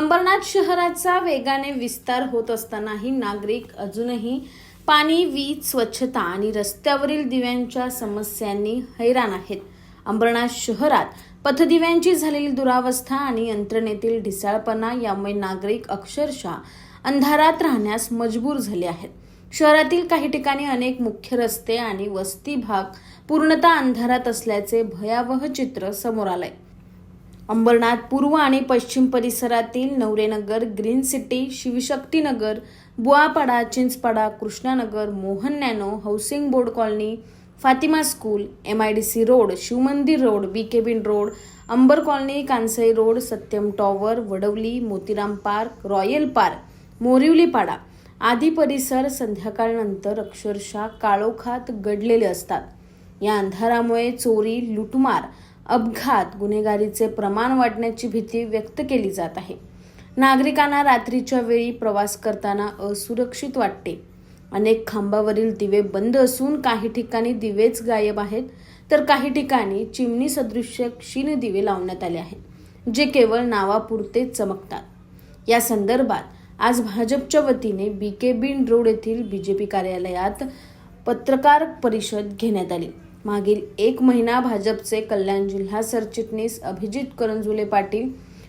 अंबरनाथ शहराचा वेगाने विस्तार होत असतानाही नागरिक अजूनही पाणी वीज स्वच्छता आणि रस्त्यावरील दिव्यांच्या समस्यांनी हैराण आहेत. अंबरनाथ शहरात पथदिव्यांची झालेली दुरावस्था आणि यंत्रणेतील ढिसाळपणा यामुळे नागरिक अक्षरशः अंधारात राहण्यास मजबूर झाले आहेत. शहरातील काही ठिकाणी अनेक मुख्य रस्ते आणि वस्ती भाग पूर्णतः अंधारात असल्याचे भयावह चित्र समोर आलंय. अंबरनाथ पूर्व आणि पश्चिम परिसरातील Navrenagar green city Shivshaktinagar Buapada Chinchpada Krishnanagar Mohan nano housing board colony Fatima school M I D C road Shivmandir road B cabin road Ambar colony Kansai road Satyam tower Vadavali Motiram park royal park Morivalipada आदी परिसर संध्याकाळनंतर अक्षरशः काळोखात गडलेले असतात. या अंधारामुळे चोरी लुटमार अपघात गुन्हेगारीचे प्रमाण वाढण्याची भीती व्यक्त केली जात आहे. नागरिकांना रात्रीच्या वेळी प्रवास करताना असुरक्षित वाटते. अनेक खांबावरील दिवे बंद असून काही ठिकाणी दिवेच गायब आहेत तर काही ठिकाणी चिमणी सदृश्य क्षीण दिवे लावण्यात आले आहेत जे केवळ नावापुरते चमकतात. या संदर्भात आज भाजपच्या वतीने बी के बिन रोड येथील बीजेपी कार्यालयात पत्रकार परिषद घेण्यात आली. मागील एक महिना भाजपचे कल्याण जिल्हा सरचिटणीस अभिजित करंजुले पाटील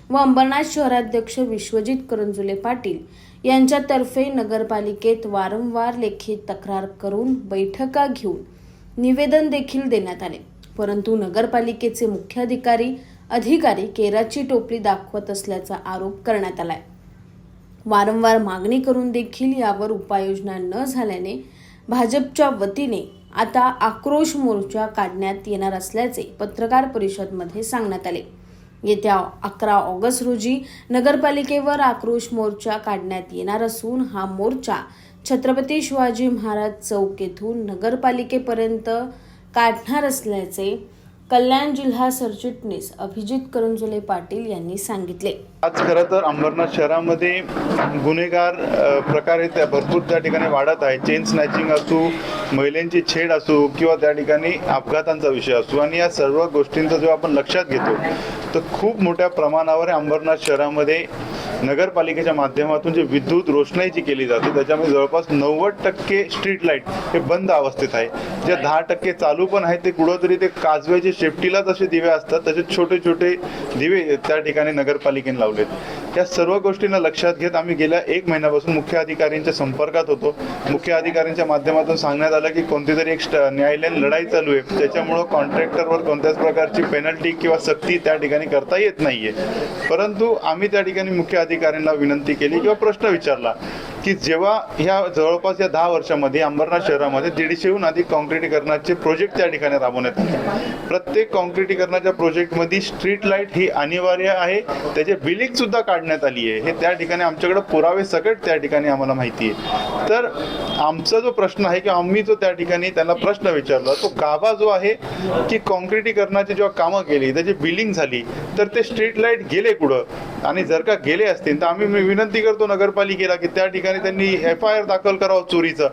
व अंबरनाथ शहराध्यक्ष विश्वजित करंजुले पाटील यांच्यातर्फे नगरपालिकेत वारंवार लेखी तक्रार करून बैठका घेऊन निवेदन देखील देण्यात आले. परंतु नगरपालिकेचे मुख्याधिकारी अधिकारी केराची टोपली दाखवत असल्याचा आरोप करण्यात आलाय. वारंवार मागणी करून देखील यावर उपाययोजना न झाल्याने भाजपच्या वतीने आता आक्रोश मोर्चा काढण्यात येणार असल्याचे पत्रकार परिषदमध्ये सांगण्यात आले. येत्या अकरा ऑगस्ट रोजी नगरपालिकेवर आक्रोश मोर्चा काढण्यात येणार असून हा मोर्चा छत्रपती शिवाजी महाराज चौक येथून नगरपालिकेपर्यंत काढणार असल्याचे कल्याण जिल्हा सरचिटणीस अभिजित करंजुले पाटील यांनी सांगितले. आज खरं तर अंबरनाथ शहरामध्ये गुन्हेगार प्रकारे प्रकार त्या भरपूर त्या ठिकाणी वाढत आहे. चेन स्नॅचिंग असू महिलांची छेड असू किंवा त्या ठिकाणी अपघातांचा विषय असू आणि या सर्व गोष्टींचा जेव्हा आपण लक्षात घेतो तर खूप मोठ्या प्रमाणावर अंबरनाथ शहरामध्ये नगरपालिकेच्या माध्यमातून जे विद्युत रोषणाई जी केली जाते त्याच्यामध्ये जवळपास नव्वद टक्के स्ट्रीट लाइट हे बंद अवस्थेत आहे. जे दहा टक्के चालू पण आहेत ते कुठंतरी ते काजव्याचे शेफ्टीला जसे दिवे असतात तसे छोटे छोटे दिवे त्या ठिकाणी नगरपालिकेने लावलेत. या सर्व गोष्टींना लक्षात घेत आम्ही गेल्या एक महिन्यापासून मुख्य अधिकाऱ्यांच्या संपर्कात होतो. मुख्य अधिकाऱ्यांच्या माध्यमातून सांगण्यात आलं की कोणती तरी एक न्यायालयीन लढाई चालू आहे. त्याच्यामुळं कॉन्ट्रॅक्टरवर कोणत्याच प्रकारची पेनल्टी किंवा सक्ती त्या ठिकाणी करता येत नाहीये. परंतु आम्ही त्या ठिकाणी मुख्य अधिकाऱ्यांना विनंती केली किंवा प्रश्न विचारला. की जेव्हा ह्या जवळपास या दहा वर्षामध्ये अंबरनाथ शहरामध्ये दीडशेहून अधिक कॉन्क्रिटीकरणाचे प्रोजेक्ट त्या ठिकाणी राबवण्यात आले. प्रत्येक कॉन्क्रिटीकरणाच्या प्रोजेक्टमध्ये स्ट्रीट लाइट ही अनिवार्य आहे. त्याचे बिलिंग सुद्धा काढण्यात आली आहे. हे त्या ठिकाणी आमच्याकडे पुरावे सकट त्या ठिकाणी आम्हाला माहिती आहे. तर आमचा जो प्रश्न आहे की आम्ही जो त्या ठिकाणी त्यांना प्रश्न विचारला तो गाभा जो आहे की कॉन्क्रिटीकरणाची जेव्हा कामं केली त्याची बिलिंग झाली तर ते स्ट्रीट लाइट गेले कुठं? आणि जर का गेले असतील तर आम्ही विनंती करतो नगरपालिकेला की त्या ठिकाणी त्यांनी एफ आय आर दाखल करावं चोरीचं.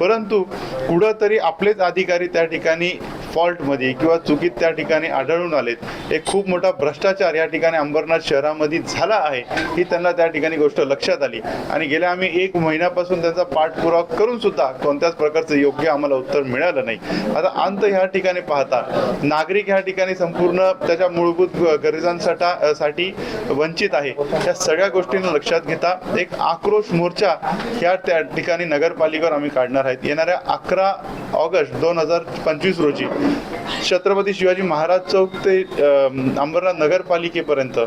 परंतु कुठंतरी आपलेच अधिकारी त्या ठिकाणी फॉल्टमध्ये किंवा चुकीत त्या ठिकाणी आढळून आलेत. एक खूप मोठा भ्रष्टाचार या ठिकाणी अंबरनाथ शहरामध्ये झाला आहे ही त्यांना त्या ठिकाणी गोष्ट लक्षात आली. आणि गेल्या आम्ही एक महिन्यापासून त्यांचा पाठपुरावा करून सुद्धा कोणत्याच प्रकारचं योग्य आम्हाला उत्तर मिळालं नाही. आता अंत ह्या ठिकाणी पाहता नागरिक ह्या ठिकाणी संपूर्ण त्याच्या मूलभूत गरजांसाठी साठी वंचित आहे. या सगळ्या गोष्टींना लक्षात घेता एक आक्रोश मोर्चा ह्या त्या ठिकाणी नगरपालिकेवर आम्ही काढणार आहेत. येणाऱ्या अकरा ऑगस्ट दोन हजार पंचवीस रोजी छत्रपती शिवाजी महाराज चौक ते अंबरनाथ नगरपालिकेपर्यंत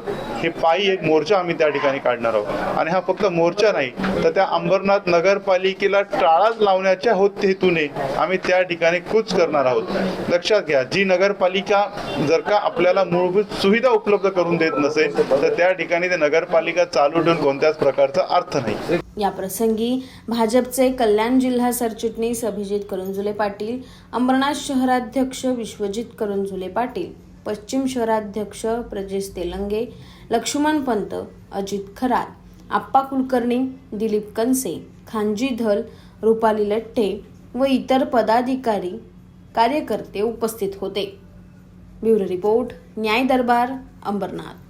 हे पायी एक मोर्चा आम्ही त्या ठिकाणी काढणार आहोत. आणि हा फक्त मोर्चा नाही तर त्या अंबरनाथ नगरपालिकेला टाळाच लावण्याच्या होत हेतूने आम्ही त्या ठिकाणी कूच करणार आहोत. लक्षात घ्या जी नगरपालिका जर का आपल्याला मूलभूत सुविधा उपलब्ध करून देत नसेल तर त्या ठिकाणी ते नगरपालिका चालू ठेवून कोणत्याच प्रकारचा अर्थ नाही. या प्रसंगी भाजपचे कल्याण जिल्हा सरचिटणीस अभिजित करंजुले पाटील अंबरनाथ शहराध्यक्ष विश्वजित करंजुले पाटील पश्चिम शहराध्यक्ष प्रजेश तेलंगे लक्ष्मण पंत अजित खरात आप्पा कुलकर्णी दिलीप कनसे खानजी धल रुपाली लट्टे व इतर पदाधिकारी कार्यकर्ते उपस्थित होते. ब्युरो रिपोर्ट न्याय दरबार अंबरनाथ.